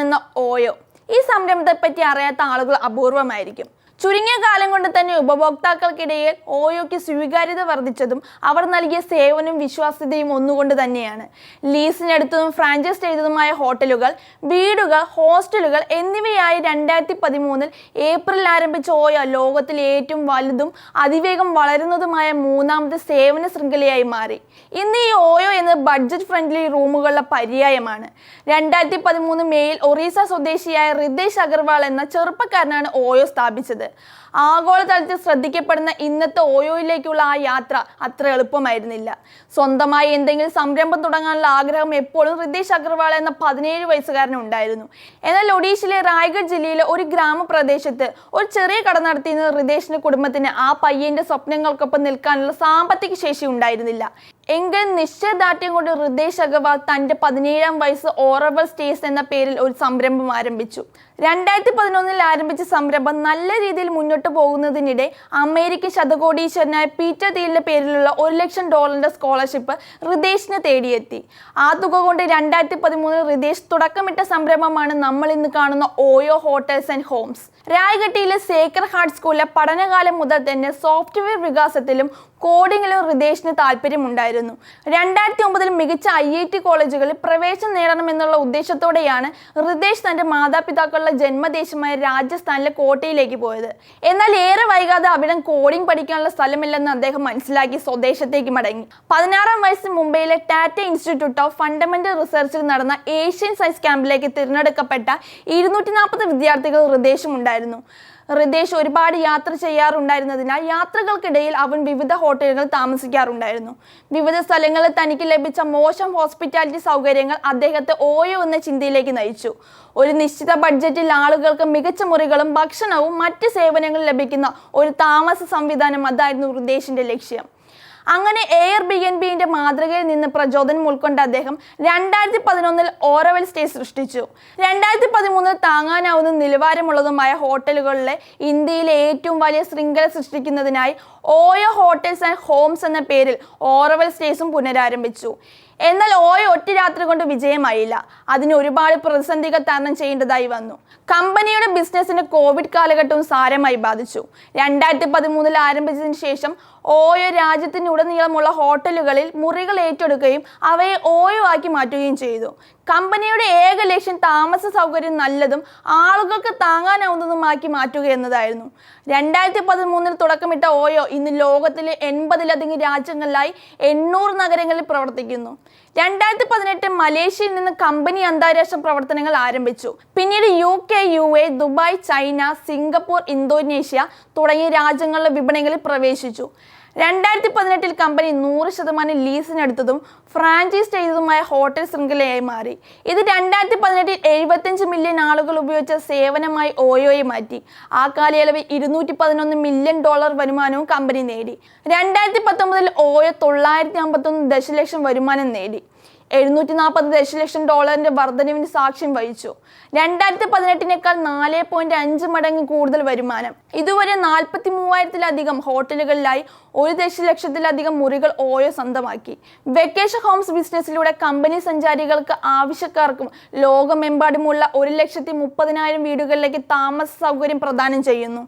എന്ന ഓയോ. ഈ സംരംഭത്തെ പറ്റി അറിയാത്ത ആളുകൾ അപൂർവമായിരിക്കും. ചുരുങ്ങിയ കാലം കൊണ്ട് തന്നെ ഉപഭോക്താക്കൾക്കിടയിൽ ഓയോയ്ക്ക് സ്വീകാര്യത വർദ്ധിച്ചതും അവർ നൽകിയ സേവനവും വിശ്വാസ്യതയും ഒന്നുകൊണ്ട് തന്നെയാണ്. ലീസിനെടുത്തതും ഫ്രാഞ്ചൈസ് ചെയ്തതുമായ ഹോട്ടലുകൾ വീടുകൾ ഹോസ്റ്റലുകൾ എന്നിവയായി രണ്ടായിരത്തി പതിമൂന്നിൽ ഏപ്രിൽ ആരംഭിച്ച ഓയോ ലോകത്തിലെ ഏറ്റവും വലുതും അതിവേഗം വളരുന്നതുമായ മൂന്നാമത്തെ സേവന ശൃംഖലയായി മാറി. ഇന്ന് ഈ ഓയോ എന്നത് ബഡ്ജറ്റ് ഫ്രണ്ട്ലി റൂമുകളുടെ പര്യായമാണ്. രണ്ടായിരത്തി പതിമൂന്ന് മേയിൽ ഒറീസ സ്വദേശിയായ റിതേഷ് അഗർവാൾ എന്ന ചെറുപ്പക്കാരനാണ് ഓയോ സ്ഥാപിച്ചത്. ആഗോളതലത്തിൽ ശ്രദ്ധിക്കപ്പെടുന്ന ഇന്നത്തെ ഓയോയിലേക്കുള്ള ആ യാത്ര അത്ര എളുപ്പമായിരുന്നില്ല. സ്വന്തമായി എന്തെങ്കിലും സംരംഭം തുടങ്ങാനുള്ള ആഗ്രഹം എപ്പോഴും റിതേഷ് അഗർവാൾ എന്ന പതിനേഴ് വയസ്സുകാരന് ഉണ്ടായിരുന്നു. എന്നാൽ ഒഡീഷയിലെ റായ്ഗഡ് ജില്ലയിലെ ഒരു ഗ്രാമപ്രദേശത്ത് ഒരു ചെറിയ കട നടത്തിയിരുന്ന റിതേഷിന്റെ കുടുംബത്തിന് ആ പയ്യന്റെ സ്വപ്നങ്ങൾക്കൊപ്പം നിൽക്കാനുള്ള സാമ്പത്തിക ശേഷി ഉണ്ടായിരുന്നില്ല. എങ്കിലും നിശ്ചയദാർഢ്യം കൊണ്ട് ഹൃദേശ് അഗർവാൾ തന്റെ പതിനേഴാം വയസ്സ് ഓറവർ സ്റ്റേസ് എന്ന പേരിൽ ഒരു സംരംഭം ആരംഭിച്ചു. രണ്ടായിരത്തി പതിനൊന്നിൽ ആരംഭിച്ച സംരംഭം നല്ല രീതിയിൽ മുന്നോട്ട് പോകുന്നതിനിടെ അമേരിക്കൻ ശതകോടീശ്വരനായ പീറ്റർ തീലിന്റെ പേരിലുള്ള ഒരു ലക്ഷം ഡോളറിന്റെ സ്കോളർഷിപ്പ് ഹൃദേശിനെ തേടിയെത്തി. ആ തുക കൊണ്ട് രണ്ടായിരത്തി പതിമൂന്നിൽ ഹൃദേശ് തുടക്കമിട്ട സംരംഭമാണ് നമ്മൾ ഇന്ന് കാണുന്ന ഓയോ ഹോട്ടൽസ് ആൻഡ് ഹോംസ്. രായ്ഗട്ടിയിലെ സേക്കർ ഹാർട്ട് സ്കൂളിലെ പഠനകാലം മുതൽ തന്നെ സോഫ്റ്റ്വെയർ വികാസത്തിലും കോഡിങ്ങിലും ഹൃദേശിന് താല്പര്യമുണ്ടായിരുന്നു. രണ്ടായിരത്തി ഒമ്പതിൽ മികച്ച ഐ ഐ ടി കോളേജുകളിൽ പ്രവേശനം നേടണമെന്നുള്ള ഉദ്ദേശത്തോടെയാണ് ഹൃദേശ് തന്റെ മാതാപിതാക്കളുടെ ജന്മദേശമായ രാജസ്ഥാനിലെ കോട്ടയിലേക്ക് പോയത്. എന്നാൽ ഏറെ വൈകാതെ അവിടം കോഡിംഗ് പഠിക്കാനുള്ള സ്ഥലമില്ലെന്ന് അദ്ദേഹം മനസ്സിലാക്കി സ്വദേശത്തേക്ക് മടങ്ങി. പതിനാറാം വയസ്സിൽ മുംബൈയിലെ ടാറ്റ ഇൻസ്റ്റിറ്റ്യൂട്ട് ഓഫ് ഫണ്ടമെന്റൽ റിസർച്ചിൽ നടന്ന ഏഷ്യൻ സയൻസ് ക്യാമ്പിലേക്ക് തിരഞ്ഞെടുക്കപ്പെട്ട ഇരുന്നൂറ്റി നാൽപ്പത് വിദ്യാർത്ഥികൾ ഹൃദേശും ഉണ്ടായിരുന്നു. ഹൃദേശ് ഒരുപാട് യാത്ര ചെയ്യാറുണ്ടായിരുന്നതിനാൽ യാത്രകൾക്കിടയിൽ അവൻ വിവിധ ഹോട്ടലുകൾ താമസിക്കാറുണ്ടായിരുന്നു. വിവിധ സ്ഥലങ്ങളിൽ തനിക്ക് ലഭിച്ച മോശം ഹോസ്പിറ്റാലിറ്റി സൗകര്യങ്ങൾ അദ്ദേഹത്തെ ഓയോ എന്ന ചിന്തയിലേക്ക് നയിച്ചു. ഒരു നിശ്ചിത ബഡ്ജറ്റിൽ ആളുകൾക്ക് മികച്ച മുറികളും ഭക്ഷണവും മറ്റ് സേവനങ്ങളും ലഭിക്കുന്ന ഒരു താമസ സംവിധാനം അതായിരുന്നു റിതേഷിന്റെ ലക്ഷ്യം. അങ്ങനെ എയർ ബി എൻ ബിന്റെ മാതൃകയിൽ നിന്ന് പ്രചോദനം ഉൾക്കൊണ്ട അദ്ദേഹം രണ്ടായിരത്തി പതിനൊന്നിൽ ഓറവൽ സ്റ്റേ സൃഷ്ടിച്ചു. രണ്ടായിരത്തി പതിമൂന്നിൽ താങ്ങാനാവുന്ന നിലവാരമുള്ളതുമായ ഹോട്ടലുകളിലെ ഇന്ത്യയിലെ ഏറ്റവും വലിയ ശൃംഖല സൃഷ്ടിക്കുന്നതിനായി ഓയോ ഹോട്ടൽസ് ആൻഡ് ഹോംസ് എന്ന പേരിൽ ഓറവൽ സ്റ്റേസും പുനരാരംഭിച്ചു. എന്നാൽ ഓയ ഒറ്റ രാത്രി കൊണ്ട് വിജയമായില്ല. അതിന് ഒരുപാട് പ്രതിസന്ധികൾ തരണം ചെയ്യേണ്ടതായി വന്നു. കമ്പനിയുടെ ബിസിനസ്സിന് കോവിഡ് കാലഘട്ടവും സാരമായി ബാധിച്ചു. രണ്ടായിരത്തി പതിമൂന്നിൽ ആരംഭിച്ചതിന് ശേഷം ഓയോ രാജ്യത്തിനുടനീളമുള്ള ഹോട്ടലുകളിൽ മുറികൾ ഏറ്റെടുക്കുകയും അവയെ ഓയോ ആക്കി മാറ്റുകയും ചെയ്തു. കമ്പനിയുടെ ഏക ലക്ഷ്യം താമസ സൗകര്യം നല്ലതും ആളുകൾക്ക് താങ്ങാനാവുന്നതുമാക്കി മാറ്റുക എന്നതായിരുന്നു. രണ്ടായിരത്തി പതിമൂന്നിൽ തുടക്കമിട്ട ഓയോ ഇന്ന് ലോകത്തിലെ എൺപതിലധികം രാജ്യങ്ങളിലായി എണ്ണൂറ് നഗരങ്ങളിൽ പ്രവർത്തിക്കുന്നു. രണ്ടായിരത്തി പതിനെട്ട് മലേഷ്യയിൽ നിന്ന് കമ്പനി അന്താരാഷ്ട്ര പ്രവർത്തനങ്ങൾ ആരംഭിച്ചു. പിന്നീട് U K U A Dubai China Singapore Indonesia തുടങ്ങിയ രാജ്യങ്ങളിലെ വിപണികളിൽ പ്രവേശിച്ചു. രണ്ടായിരത്തി പതിനെട്ടിൽ കമ്പനി നൂറ് ശതമാനം ലീസിനെടുത്തതും ഫ്രാഞ്ചൈസ് ചെയ്തതുമായ ഹോട്ടൽ ശൃംഖലയായി മാറി. ഇത് രണ്ടായിരത്തി പതിനെട്ടിൽ എഴുപത്തഞ്ച് മില്യൺ ആളുകൾ ഉപയോഗിച്ച സേവനമായി ഓയോയെ മാറ്റി. ആ കാലയളവിൽ ഇരുന്നൂറ്റി പതിനൊന്ന് മില്യൺ ഡോളർ വരുമാനവും കമ്പനി നേടി. രണ്ടായിരത്തി പത്തൊമ്പതിൽ ഓയോ തൊള്ളായിരത്തി അമ്പത്തൊന്ന് ദശലക്ഷം വരുമാനം നേടി. എഴുന്നൂറ്റി നാൽപ്പത് ദശലക്ഷം ഡോളറിന്റെ വർധനവിന് സാക്ഷ്യം വഹിച്ചു. രണ്ടായിരത്തി പതിനെട്ടിനേക്കാൾ നാല് പോയിന്റ് അഞ്ച് മടങ്ങ് കൂടുതൽ വരുമാനം. ഇതുവരെ നാൽപ്പത്തി മൂവായിരത്തിലധികം ഹോട്ടലുകളിലായി ഒരു ദശലക്ഷത്തിലധികം മുറികൾ ഓയോ സ്വന്തമാക്കി. വെക്കേഷൻ ഹോംസ് ബിസിനസ്സിലൂടെ കമ്പനി സഞ്ചാരികൾക്ക് ആവശ്യക്കാർക്കും ലോകമെമ്പാടുമുള്ള ഒരു ലക്ഷത്തി മുപ്പതിനായിരം വീടുകളിലേക്ക് താമസ സൗകര്യം പ്രദാനം ചെയ്യുന്നു.